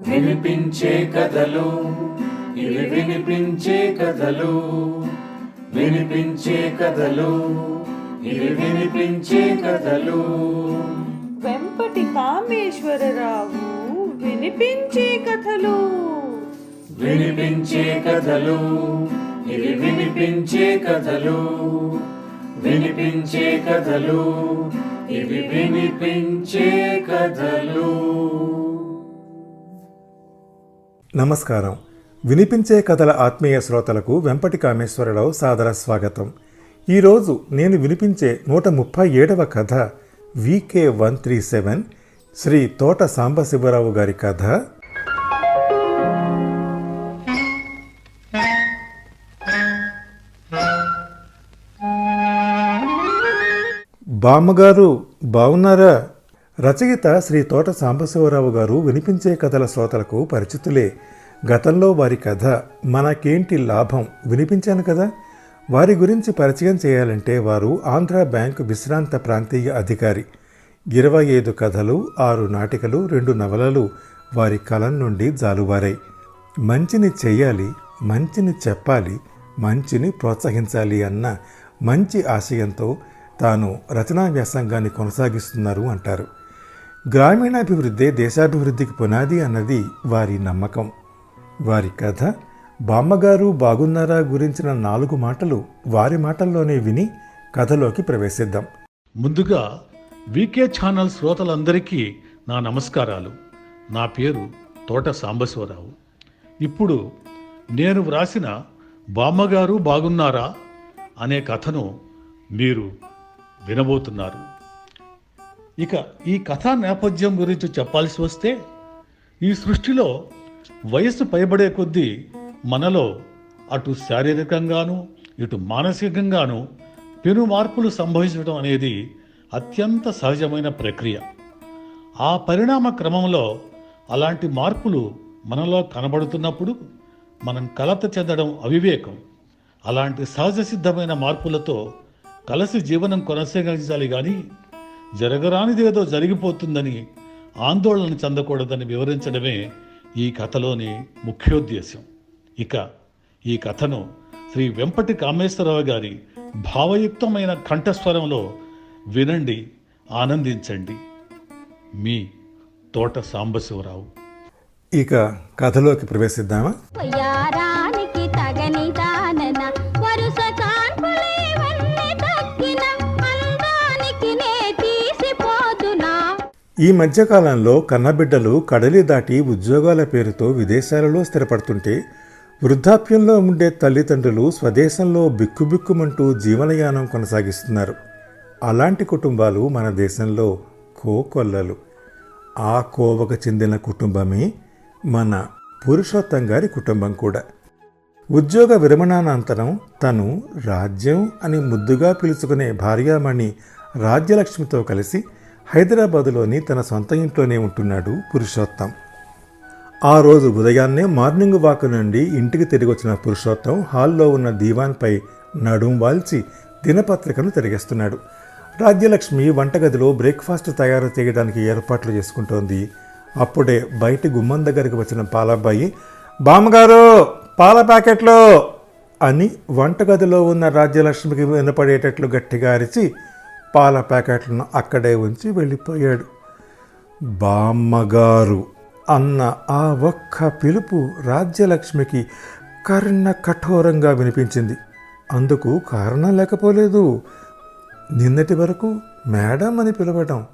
వినిపించే కథలు ఇవి వినిపించే కథలు. వినిపించే కథలు ఇవి వినిపించే కథలు. వెంపటి కామేశ్వరరావు వినిపించే కథలు. వినిపించే కథలు ఇవి వినిపించే కథలు. వినిపించే కథలు ఇవి వినిపించే కథలు. నమస్కారం. వినిపించే కథల ఆత్మీయ శ్రోతలకు వెంపటి కామేశ్వరరావు సాదర స్వాగతం. ఈరోజు నేను వినిపించే నూట ముప్పై ఏడవ కథ VK one three seven Shri Thota Sambasivarao గారి కథ. బామ్మగారు బావున్నారా? రచయిత శ్రీ తోట సాంబశివరావు గారు వినిపించే కథల శ్రోతలకు పరిచితులే. గతంలో వారి కథ మనకేంటి లాభం వినిపించాను కదా? వారి గురించి పరిచయం చేయాలంటే వారు ఆంధ్ర బ్యాంక్ విశ్రాంత ప్రాంతీయ అధికారి. ఇరవై ఐదు కథలు ఆరు నాటికలు రెండు నవలలు వారి కలం నుండి జాలువారాయి మంచిని చేయాలి మంచిని చెప్పాలి మంచిని ప్రోత్సహించాలి అన్న మంచి ఆశయంతో తాను రచనా వ్యాసంగాన్ని కొనసాగిస్తున్నారు అంటారు. గ్రామీణాభివృద్ధి దేశాభివృద్ధికి పునాది అన్నది వారి నమ్మకం. వారి కథ బామ్మగారు బాగున్నారా గురించిన నాలుగు మాటలు వారి మాటల్లోనే విని కథలోకి ప్రవేశిద్దాం. ముందుగా వీకే ఛానల్ శ్రోతలందరికీ నా నమస్కారాలు. నా పేరు తోట సాంబశివరావు. ఇప్పుడు నేను వ్రాసిన బామ్మగారు బాగున్నారా అనే కథను మీరు వినబోతున్నారు. ఇక ఈ కథా నేపథ్యం గురించి చెప్పాల్సి వస్తే ఈ సృష్టిలో వయస్సు పైబడే కొద్దీ మనలో అటు శారీరకంగాను ఇటు మానసికంగాను పెను మార్పులు సంభవించడం అనేది అత్యంత సహజమైన ప్రక్రియ. ఆ పరిణామ క్రమంలో అలాంటి మార్పులు మనలో కనబడుతున్నప్పుడు మనం కలత చెందడం అవివేకం. అలాంటి సహజ సిద్ధమైన మార్పులతో కలిసి జీవనం కొనసాగించాలి కానీ జరగరానిదేదో జరిగిపోతుందని ఆందోళన చెందకూడదని వివరించడమే ఈ కథలోని ముఖ్యోద్దేశం. ఇక ఈ కథను శ్రీ వెంపటి కామేశ్వరరావు గారి భావయుక్తమైన కంఠస్వరంలో వినండి ఆనందించండి. మీ తోట సాంబశివరావు. ఇక కథలోకి ప్రవేశిద్దామా? ఈ మధ్యకాలంలో కన్నబిడ్డలు కడలి దాటి ఉద్యోగాల పేరుతో విదేశాలలో స్థిరపడుతుంటే వృద్ధాప్యంలో ఉండే తల్లిదండ్రులు స్వదేశంలో బిక్కుబిక్కుమంటూ జీవనయానం కొనసాగిస్తున్నారు. అలాంటి కుటుంబాలు మన దేశంలో కోకొల్లలు. ఆ కోవకు చెందిన కుటుంబమే మన పురుషోత్తం గారి కుటుంబం కూడా. ఉద్యోగ విరమణానంతరం తను రాజ్యం అని ముద్దుగా పిలుచుకునే భార్యామణి రాజ్యలక్ష్మితో కలిసి హైదరాబాదులోని తన సొంత ఇంట్లోనే ఉంటున్నాడు పురుషోత్తం. ఆ రోజు ఉదయాన్నే మార్నింగ్ వాక్ నుండి ఇంటికి తిరిగి వచ్చిన పురుషోత్తం హాల్లో ఉన్న దీవాన్పై నడుం వాల్చి దినపత్రికను తిరిగేస్తున్నాడు. రాజ్యలక్ష్మి వంటగదిలో బ్రేక్ఫాస్ట్ తయారు చేయడానికి ఏర్పాట్లు చేసుకుంటోంది. అప్పుడే బయట గుమ్మం దగ్గరికి వచ్చిన పాలబ్బాయి బామ్మగారు పాల ప్యాకెట్లు! అని వంటగదిలో ఉన్న రాజ్యలక్ష్మికి వినపడేటట్లు గట్టిగా అరిచి పాల ప్యాకెట్లను అక్కడే ఉంచి వెళ్ళిపోయాడు. బామ్మగారు! అన్న ఆ ఒక్క పిలుపు రాజ్యలక్ష్మికి కర్ణ కఠోరంగా వినిపించింది. అందుకు కారణం లేకపోలేదు. నిన్నటి వరకు మేడం అని పిలవడం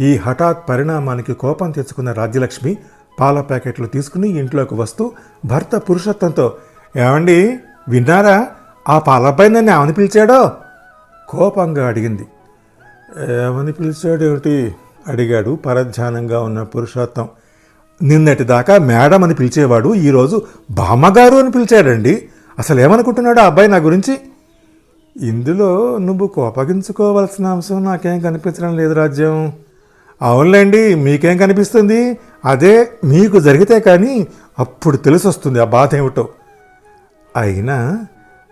ఈ హఠాత్ పరిణామానికి కోపం తెచ్చుకున్న రాజ్యలక్ష్మి పాల ప్యాకెట్లు తీసుకుని ఇంట్లోకి వస్తూ భర్త పురుషత్వంతో ఏమండి విన్నారా? ఆ పాలపై నన్ను ఏమని పిలిచాడో? కోపంగా అడిగింది. ఏమని పిలిచాడు ఏమిటి? అడిగాడు. పరధ్యానంగా ఉన్న పురుషోత్తం. నిన్నటి దాకా మేడం అని పిలిచేవాడు ఈరోజు బామ్మగారు అని పిలిచాడండి. అసలు ఏమనుకుంటున్నాడు ఆ అబ్బాయి నా గురించి? ఇందులో నువ్వు కోపగించుకోవలసిన అంశం నాకేం కనిపించడం లేదు రాజ్యం. అవునులేండి మీకేం కనిపిస్తుంది? అదే మీకు జరిగితే కానీ అప్పుడు తెలిసొస్తుంది ఆ బాధ ఏమిటో. అయినా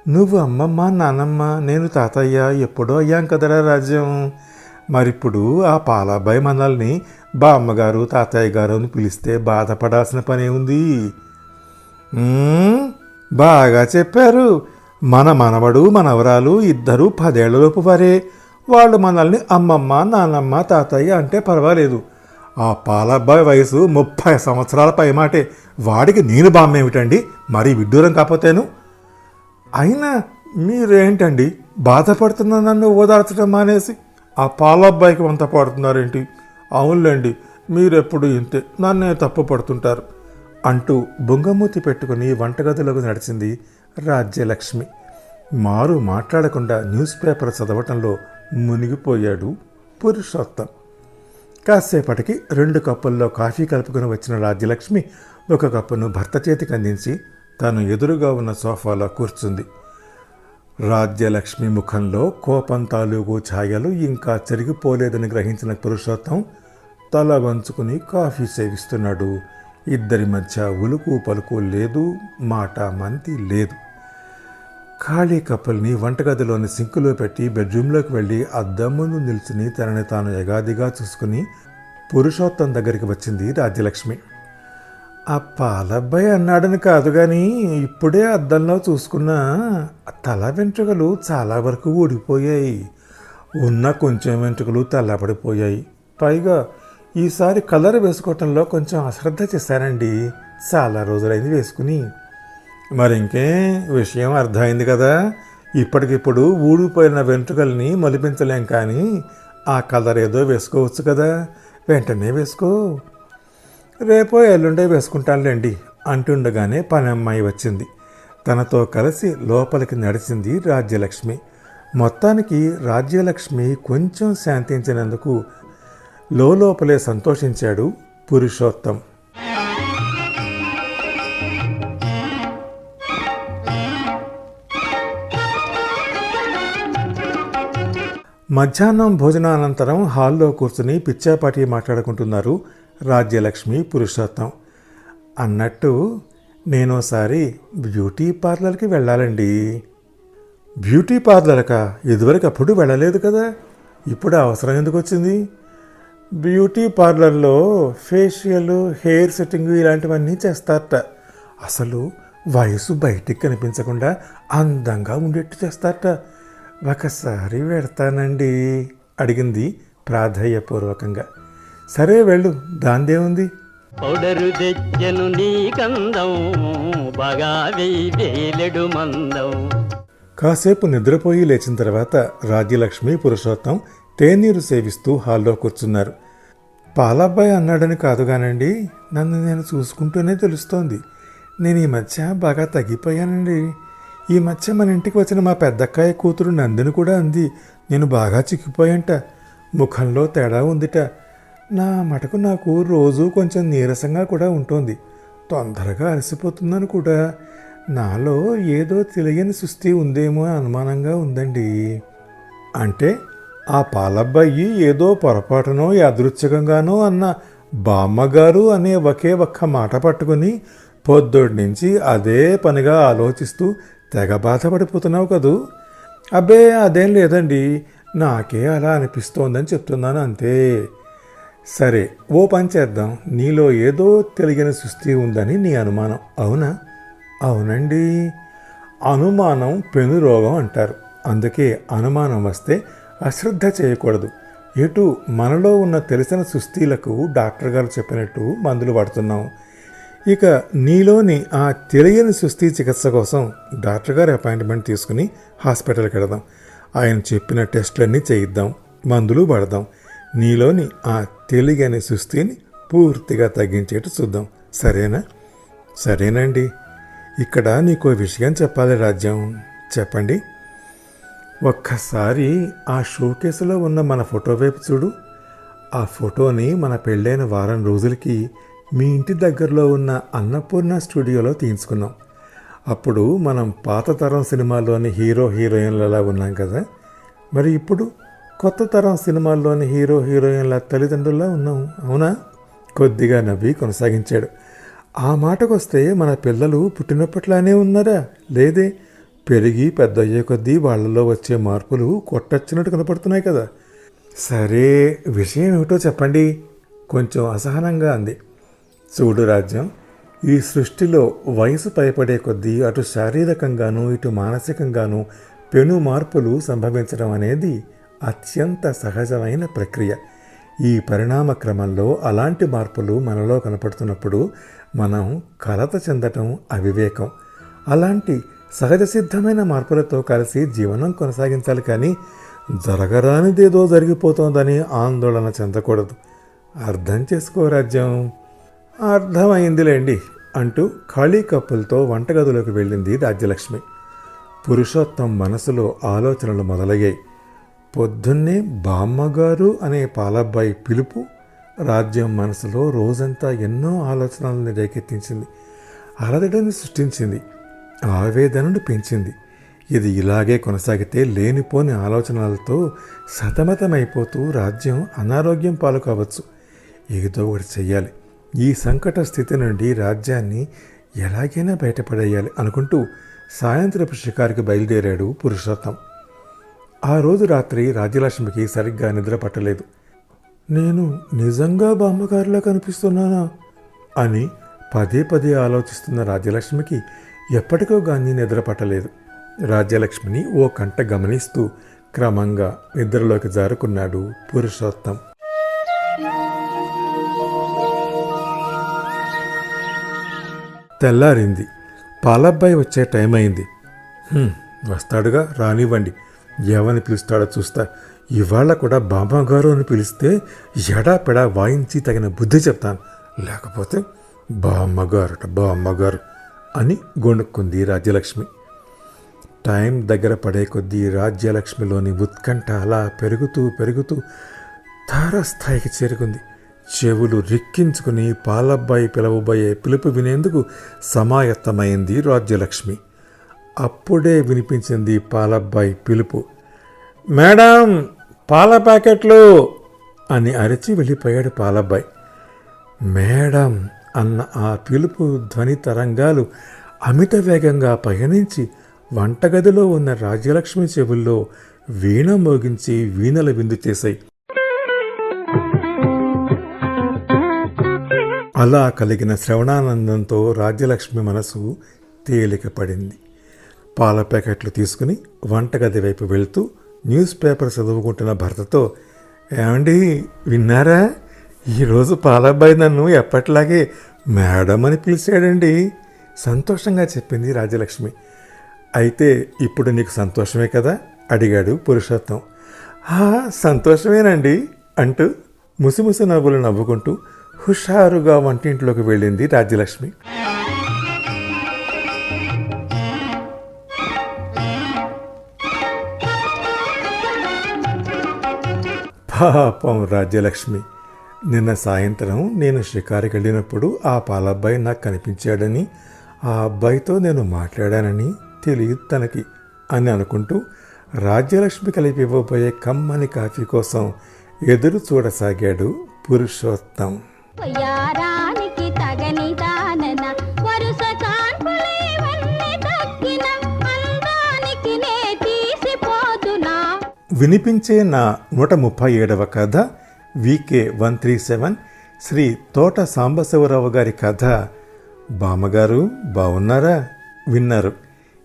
నువ్వు అమ్మమ్మ నానమ్మ నేను తాతయ్య ఎప్పుడో అయ్యాం కదరా రాజ్యం. మరిప్పుడు ఆ పాలబ్బాయి మనల్ని బామ్మగారు తాతయ్య గారు అని పిలిస్తే బాధపడాల్సిన పనే ఉంది. బాగా చెప్పారు. మన మనవడు మనవరాలు ఇద్దరూ పదేళ్ళలోపు వారే. వాళ్ళు మనల్ని అమ్మమ్మ నానమ్మ తాతయ్య అంటే పర్వాలేదు. ఆ పాలబ్బాయి వయసు ముప్పై సంవత్సరాల పై మాటే వాడికి నేను బామ్మేమిటండి మరీ విడ్డూరం కాకపోతేను. అయినా మీరేంటండి? బాధపడుతున్న నన్ను ఓదార్చడం మానేసి ఆ పాలబ్బాయికి వంత పడుతున్నారేంటి? అవునులేండి మీరెప్పుడు ఇంతే నన్నే తప్పు పడుతుంటారు అంటూ బొంగమూతి పెట్టుకుని వంటగదిలోకి నడిచింది రాజ్యలక్ష్మి. మారు మాట్లాడకుండా న్యూస్ పేపర్ చదవటంలో మునిగిపోయాడు పురుషోత్తం. కాసేపటికి రెండు కప్పుల్లో కాఫీ కలుపుకొని వచ్చిన రాజ్యలక్ష్మి ఒక కప్పును భర్త చేతికి అందించి తను ఎదురుగా ఉన్న సోఫాలో కూర్చుంది. రాజ్యలక్ష్మి ముఖంలో కోపం తాలూకు ఛాయలు ఇంకా చెరిగిపోలేదని గ్రహించిన పురుషోత్తం తల వంచుకుని కాఫీ సేవిస్తున్నాడు. ఇద్దరి మధ్య ఉలుకు పలుకు లేదు మాట మంతి లేదు. ఖాళీ కప్పుల్ని వంటగదిలోని సింకులో పెట్టి బెడ్రూమ్లోకి వెళ్ళి అద్దం ముందు నిల్చుని తనని తాను యగాదిగా చూసుకుని పురుషోత్తం దగ్గరికి వచ్చింది రాజ్యలక్ష్మి. ఆ పాలబ్బాయి అన్నాడని కాదు కానీ ఇప్పుడే అద్దంలో చూసుకున్న తల వెంట్రుకలు చాలా వరకు ఊడిపోయాయి. ఉన్న కొంచెం వెంట్రుకలు తెల్లబడిపోయాయి. పైగా ఈసారి కలర్ వేసుకోవటంలో కొంచెం అశ్రద్ధ చేశానండి. చాలా రోజులైంది వేసుకుని. మరి ఇంకే విషయం అర్థమైంది కదా. ఇప్పటికిప్పుడు ఊడిపోయిన వెంట్రుకల్ని మలిపించలేం కానీ ఆ కలర్ ఏదో వేసుకోవచ్చు కదా. వెంటనే వేసుకో. రేపో ఎల్లుండే వేసుకుంటానులేండి అంటుండగానే పని అమ్మాయి వచ్చింది. తనతో కలిసి లోపలికి నడిచింది రాజ్యలక్ష్మి. మొత్తానికి రాజ్యలక్ష్మి కొంచెం శాంతించినందుకు లోపలే సంతోషించాడు పురుషోత్తం. మధ్యాహ్నం భోజనానంతరం హాల్లో కూర్చుని పిచ్చాపాటి మాట్లాడుకుంటున్నారు రాజ్యలక్ష్మి పురుషోత్తం. అన్నట్టు నేనోసారి బ్యూటీ పార్లర్కి వెళ్ళాలండి. బ్యూటీ పార్లర్కా ఇదివరకు అప్పుడు వెళ్ళలేదు కదా. ఇప్పుడు అవసరం ఎందుకు వచ్చింది? బ్యూటీ పార్లర్లో ఫేషియల్ హెయిర్ సెట్టింగ్ ఇలాంటివన్నీ చేస్తారట. అసలు వయసు బయటికి కనిపించకుండా అందంగా ఉండేట్టు చేస్తారట. ఒకసారి వెడతానండి అడిగింది ప్రాధాన్యపూర్వకంగా సరే వెళ్ళు దాందేముంది? పౌడరు తెచ్చను నీ కందం బాగా వేలెడు మందం. కాసేపు నిద్రపోయి లేచిన తర్వాత రాజ్యలక్ష్మి పురుషోత్తం తేనీరు సేవిస్తూ హాల్లో కూర్చున్నారు. పాలబ్బాయి అన్నాడని కాదు కానండి నన్ను నేను చూసుకుంటూనే తెలుస్తోంది. నేను ఈ మధ్య బాగా తగ్గిపోయానండి. ఈ మధ్య మన ఇంటికి వచ్చిన మా పెద్దక్కాయ కూతురు నందిని కూడా అంది నేను బాగా చిక్కిపోయాంట. ముఖంలో తేడా ఉందిట. నా మటుకు నాకు రోజు కొంచెం నీరసంగా కూడా ఉంటుంది. తొందరగా అలసిపోతున్నాను కూడా. నాలో ఏదో తెలియని సుస్థి ఉందేమో అనుమానంగా ఉందండి. అంటే ఆ పాలబ్బాయి ఏదో పొరపాటునో యాదృచ్ఛికంగానో అన్న బామ్మగారు అనే ఒకే ఒక్క మాట పట్టుకుని పొద్దుడి నుంచి అదే పనిగా ఆలోచిస్తూ తెగ బాధపడిపోతున్నావు కదూ? అబ్బే అదేం లేదండి. నాకే అలా అనిపిస్తోందని చెప్తున్నాను అంతే. సరే ఓ పని చేద్దాం. నీలో ఏదో తెలియని సుస్థి ఉందని నీ అనుమానం. అవునా? అవునండి. అనుమానం పెను రోగం అంటారు. అందుకే అనుమానం వస్తే అశ్రద్ధ చేయకూడదు. ఎటు మనలో ఉన్న తెలిసిన సుస్థిలకు డాక్టర్ గారు చెప్పినట్టు మందులు వాడుతున్నాం. ఇక నీలోని ఆ తెలియని సుస్థి చికిత్స కోసం డాక్టర్ గారి అపాయింట్మెంట్ తీసుకుని హాస్పిటల్కి వెళదాం. ఆయన చెప్పిన టెస్టులన్నీ చేయిద్దాం. మందులు పడదాం నీలోని ఆ తెలియని సుస్థిని పూర్తిగా తగ్గించేట్టు చూద్దాం. సరేనా? సరేనండి. ఇక్కడ నీకో విషయం చెప్పాలి రాజ్యం. చెప్పండి. ఒక్కసారి ఆ షోకేసులో ఉన్న మన ఫోటో వైపు చూడు. ఆ ఫోటోని మన పెళ్ళైన వారం రోజులకి మీ ఇంటి దగ్గరలో ఉన్న అన్నపూర్ణ స్టూడియోలో తీయించుకున్నాం. అప్పుడు మనం పాత తరం సినిమాలోని హీరో హీరోయిన్లలా ఉన్నాం కదా. మరి ఇప్పుడు కొత్త తరం సినిమాల్లోని హీరో హీరోయిన్ల తల్లిదండ్రుల్లా ఉన్నాం. అవునా? కొద్దిగా నవ్వి కొనసాగించాడు. ఆ మాటకొస్తే మన పిల్లలు పుట్టినప్పట్లానే ఉన్నారా? లేదే. పెరిగి పెద్ద అయ్యే కొద్దీ వాళ్ళలో వచ్చే మార్పులు కొట్టొచ్చినట్టు కనపడుతున్నాయి కదా. సరే విషయం ఏమిటో చెప్పండి. కొంచెం అసహనంగా అంది. చూడు రాజ్యం ఈ సృష్టిలో వయసు పైపడే కొద్దీ అటు శారీరకంగానూ ఇటు మానసికంగానూ పెను మార్పులు సంభవించడం అనేది అత్యంత సహజమైన ప్రక్రియ. ఈ పరిణామ క్రమంలో అలాంటి మార్పులు మనలో కనపడుతున్నప్పుడు మనం కలత చెందటం అవివేకం. అలాంటి సహజ సిద్ధమైన మార్పులతో కలిసి జీవనం కొనసాగించాలి కానీ జరగరానిదేదో జరిగిపోతోందని ఆందోళన చెందకూడదు. అర్థం చేసుకో రాజ్యం. అర్థమైందిలేండి అంటూ ఖాళీ కప్పులతో వంటగదిలోకి వెళ్ళింది రాజ్యలక్ష్మి. పురుషోత్తం మనసులో ఆలోచనలు మొదలయ్యాయి. పొద్దున్నే బామ్మగారు అనే పాలబ్బాయి పిలుపు రాజ్యం మనసులో రోజంతా ఎన్నో ఆలోచనలను రేకెత్తించింది. అలదడిని సృష్టించింది. ఆవేదనను పెంచింది. ఇది ఇలాగే కొనసాగితే లేనిపోని ఆలోచనలతో సతమతమైపోతూ రాజ్యం అనారోగ్యం పాలు కావచ్చు. ఏదో ఒకటి చెయ్యాలి. ఈ సంకట స్థితి నుండి రాజ్యాన్ని ఎలాగైనా బయటపడేయాలి అనుకుంటూ సాయంత్రపు షికారుకి బయలుదేరాడు పురుషోత్తం. ఆ రోజు రాత్రి రాజ్యలక్ష్మికి సరిగ్గా నిద్ర పట్టలేదు. నేను నిజంగా బామ్మగారిలా కనిపిస్తున్నానా? అని పదే పదే ఆలోచిస్తున్న రాజ్యలక్ష్మికి ఎప్పటికో గాంధీ నిద్ర పట్టలేదు. రాజ్యలక్ష్మిని ఓ కంట గమనిస్తూ క్రమంగా నిద్రలోకి జారుకున్నాడు పురుషోత్తం. తెల్లారింది. పాలబ్బాయి వచ్చే టైం అయింది వస్తాడుగా రానివ్వండి. ఎవరిని పిలుస్తాడో చూస్తా. ఇవాళ కూడా బామ్మగారు అని పిలిస్తే ఎడాపెడా వాయించి తగిన బుద్ధి చెప్తాను. లేకపోతే బామ్మగారట బామ్మగారు అని గొణుక్కుంది రాజ్యలక్ష్మి. టైం దగ్గర పడే కొద్దీ రాజ్యలక్ష్మిలోని ఉత్కంఠ అలా పెరుగుతూ పెరుగుతూ తారస్థాయికి చేరుకుంది. చెవులు రిక్కించుకుని పాలబ్బాయి పిలవబోయే పిలుపు వినేందుకు సమాయత్తమైంది రాజ్యలక్ష్మి. అప్పుడే వినిపించింది పాలబ్బాయి పిలుపు. మేడం పాల ప్యాకెట్లు అని అరిచి వెళ్ళిపోయాడు పాలబ్బాయి. మేడం అన్న ఆ పిలుపు ధ్వని తరంగాలు అమిత వేగంగా పయనించి వంటగదిలో ఉన్న రాజ్యలక్ష్మి చెవుల్లో వీణ మోగించి వీణల విందు చేశాయి. అలా కలిగిన శ్రవణానందంతో రాజ్యలక్ష్మి మనసు తేలిక పడింది పాల ప్యాకెట్లు తీసుకుని వంటగది వైపు వెళ్తూ న్యూస్ పేపర్ చదువుకుంటున్న భర్తతో ఏమండి విన్నారా? ఈరోజు పాలబ్బాయి నన్ను ఎప్పట్లాగే మేడం అని పిలిచాడండి. సంతోషంగా చెప్పింది రాజ్యలక్ష్మి అయితే ఇప్పుడు నీకు సంతోషమే కదా? అడిగాడు పురుషోత్తం. "ఆ, సంతోషమేనండి అంటూ ముసిముసి నవ్వులు నవ్వుకుంటూ హుషారుగా వంటింట్లోకి వెళ్ళింది రాజ్యలక్ష్మి పాపం రాజ్యలక్ష్మి. నిన్న సాయంత్రం నేను షికారికి వెళ్ళినప్పుడు ఆ పాలబ్బాయి నాకు కనిపించాడని ఆ అబ్బాయితో నేను మాట్లాడానని తెలియదు తనకి అని అనుకుంటూ రాజ్యలక్ష్మి కలిపి ఇవ్వబోయే కమ్మని కాఫీ కోసం ఎదురు చూడసాగాడు పురుషోత్తం. వినిపించే నా నూట ముప్పై ఏడవ కథ VK one three seven Shri Thota Sambasivarao గారి కథ. బామ్మగారు బాగున్నారా విన్నారు.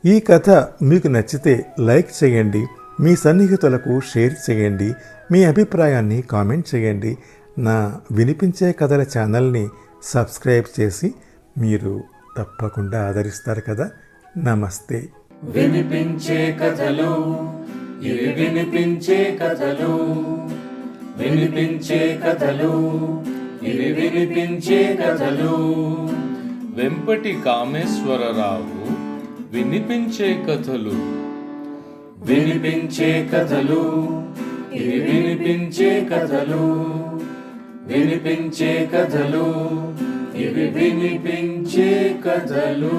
ఈ కథ మీకు నచ్చితే లైక్ చేయండి మీ సన్నిహితులకు షేర్ చేయండి మీ అభిప్రాయాన్ని కామెంట్ చేయండి. నా వినిపించే కథల ఛానల్ని సబ్స్క్రైబ్ చేసి మీరు తప్పకుండా ఆదరిస్తారు కదా. నమస్తే. వినిపించే కథలు ఇవి వినిపించే కథలు వినిపించే కథలు ఇవి వినిపించే కథలు. వెంపటి కామేశ్వరరావు వినిపించే కథలు వినిపించే కథలు ఇవి వినిపించే కథలు వినిపించే కథలు ఇవి వినిపించే కథలు.